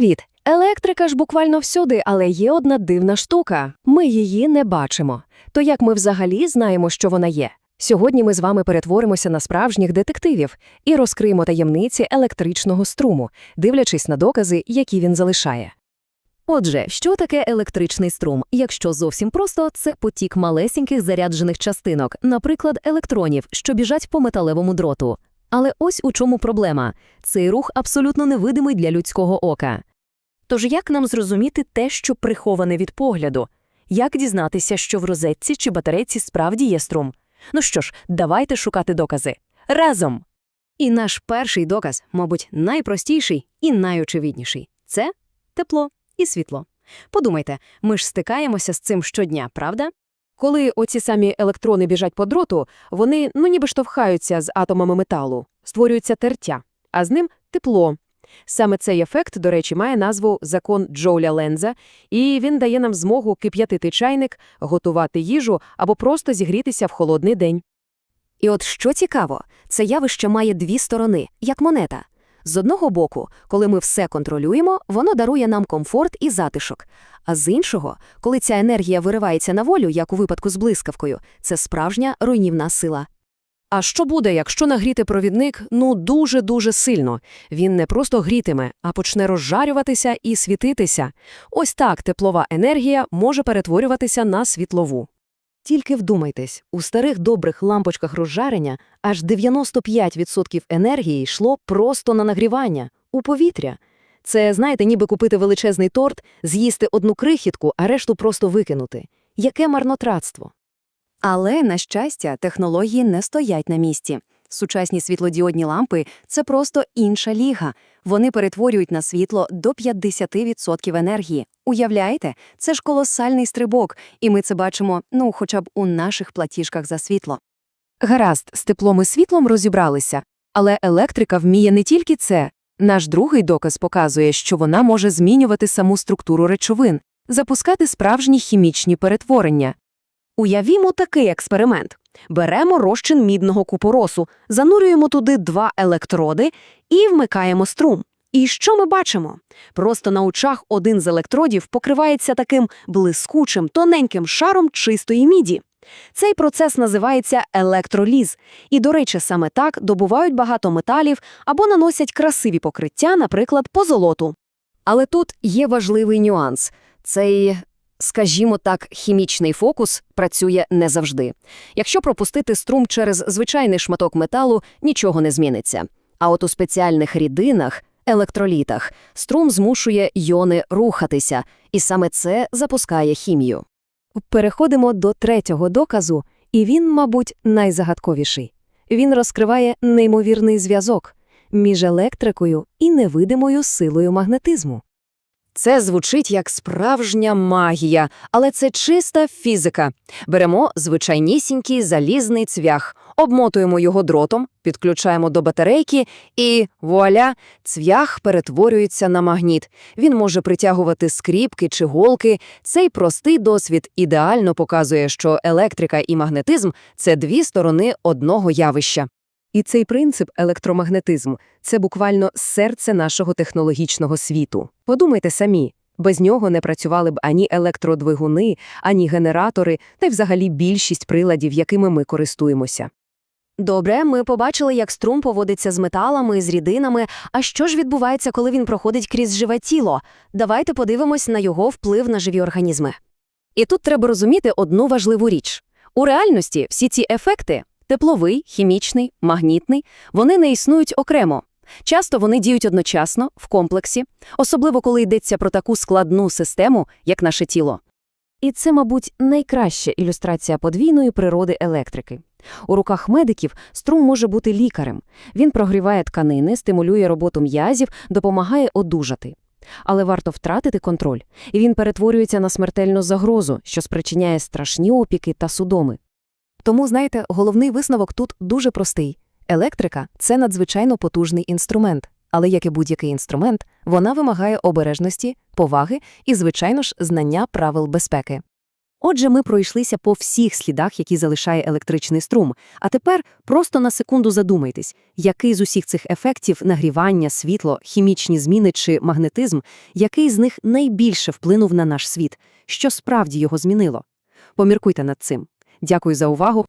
Привіт! Електрика ж буквально всюди, але є одна дивна штука. Ми її не бачимо. То як ми взагалі знаємо, що вона є? Сьогодні ми з вами перетворимося на справжніх детективів і розкриємо таємниці електричного струму, дивлячись на докази, які він залишає. Отже, що таке електричний струм? Якщо зовсім просто, це потік малесеньких заряджених частинок, наприклад, електронів, що біжать по металевому дроту. Але ось у чому проблема. Цей рух абсолютно невидимий для людського ока. Тож як нам зрозуміти те, що приховане від погляду? Як дізнатися, що в розетці чи батарейці справді є струм? Ну що ж, давайте шукати докази. Разом! І наш перший доказ, мабуть, найпростіший і найочевидніший – це тепло і світло. Подумайте, ми ж стикаємося з цим щодня, правда? Коли оці самі електрони біжать по дроту, вони ну ніби штовхаються з атомами металу, створюється тертя, а з ним тепло. Саме цей ефект, до речі, має назву закон Джоуля Ленза, і він дає нам змогу кип'ятити чайник, готувати їжу або просто зігрітися в холодний день. І от що цікаво, це явище має дві сторони, як монета. З одного боку, коли ми все контролюємо, воно дарує нам комфорт і затишок. А з іншого, коли ця енергія виривається на волю, як у випадку з блискавкою, це справжня руйнівна сила. А що буде, якщо нагріти провідник ну дуже-дуже сильно? Він не просто грітиме, а почне розжарюватися і світитися. Ось так теплова енергія може перетворюватися на світлову. Тільки вдумайтесь, у старих добрих лампочках розжарення аж 95% енергії йшло просто на нагрівання, у повітря. Це, знаєте, ніби купити величезний торт, з'їсти одну крихітку, а решту просто викинути. Яке марнотратство. Але, на щастя, технології не стоять на місці. Сучасні світлодіодні лампи – це просто інша ліга. Вони перетворюють на світло до 50% енергії. Уявляєте? Це ж колосальний стрибок, і ми це бачимо, ну, хоча б у наших платіжках за світло. Гаразд, з теплом і світлом розібралися. Але електрика вміє не тільки це. Наш другий доказ показує, що вона може змінювати саму структуру речовин, запускати справжні хімічні перетворення. Уявімо такий експеримент. Беремо розчин мідного купоросу, занурюємо туди два електроди і вмикаємо струм. І що ми бачимо? Просто на очах один з електродів покривається таким блискучим, тоненьким шаром чистої міді. Цей процес називається електроліз, і, до речі, саме так добувають багато металів або наносять красиві покриття, наприклад, позолоту. Але тут є важливий нюанс. Цей, скажімо так, хімічний фокус працює не завжди. Якщо пропустити струм через звичайний шматок металу, нічого не зміниться. А от у спеціальних рідинах, електролітах, струм змушує йони рухатися, і саме це запускає хімію. Переходимо до третього доказу, і він, мабуть, найзагадковіший. Він розкриває неймовірний зв'язок між електрикою і невидимою силою магнетизму. Це звучить як справжня магія, але це чиста фізика. Беремо звичайнісінький залізний цвях, обмотуємо його дротом, підключаємо до батарейки і вуаля, цвях перетворюється на магніт. Він може притягувати скріпки чи голки. Цей простий досвід ідеально показує, що електрика і магнетизм це дві сторони одного явища. І цей принцип електромагнетизм це буквально серце нашого технологічного світу. Подумайте самі, без нього не працювали б ані електродвигуни, ані генератори, та й взагалі більшість приладів, якими ми користуємося. Добре, ми побачили, як струм поводиться з металами, з рідинами. А що ж відбувається, коли він проходить крізь живе тіло? Давайте подивимось на його вплив на живі організми. І тут треба розуміти одну важливу річ. У реальності всі ці ефекти тепловий, хімічний, магнітний, вони не існують окремо. Часто вони діють одночасно, в комплексі, особливо коли йдеться про таку складну систему, як наше тіло. І це, мабуть, найкраща ілюстрація подвійної природи електрики. У руках медиків струм може бути лікарем. Він прогріває тканини, стимулює роботу м'язів, допомагає одужати. Але варто втратити контроль, і він перетворюється на смертельну загрозу, що спричиняє страшні опіки та судоми. Тому, знаєте, головний висновок тут дуже простий. Електрика – це надзвичайно потужний інструмент, але, як і будь-який інструмент, вона вимагає обережності, поваги і, звичайно ж, знання правил безпеки. Отже, ми пройшлися по всіх слідах, які залишає електричний струм. А тепер просто на секунду задумайтесь, який з усіх цих ефектів нагрівання, світло, хімічні зміни чи магнетизм, який з них найбільше вплинув на наш світ, що справді його змінило. Поміркуйте над цим. Дякую за увагу.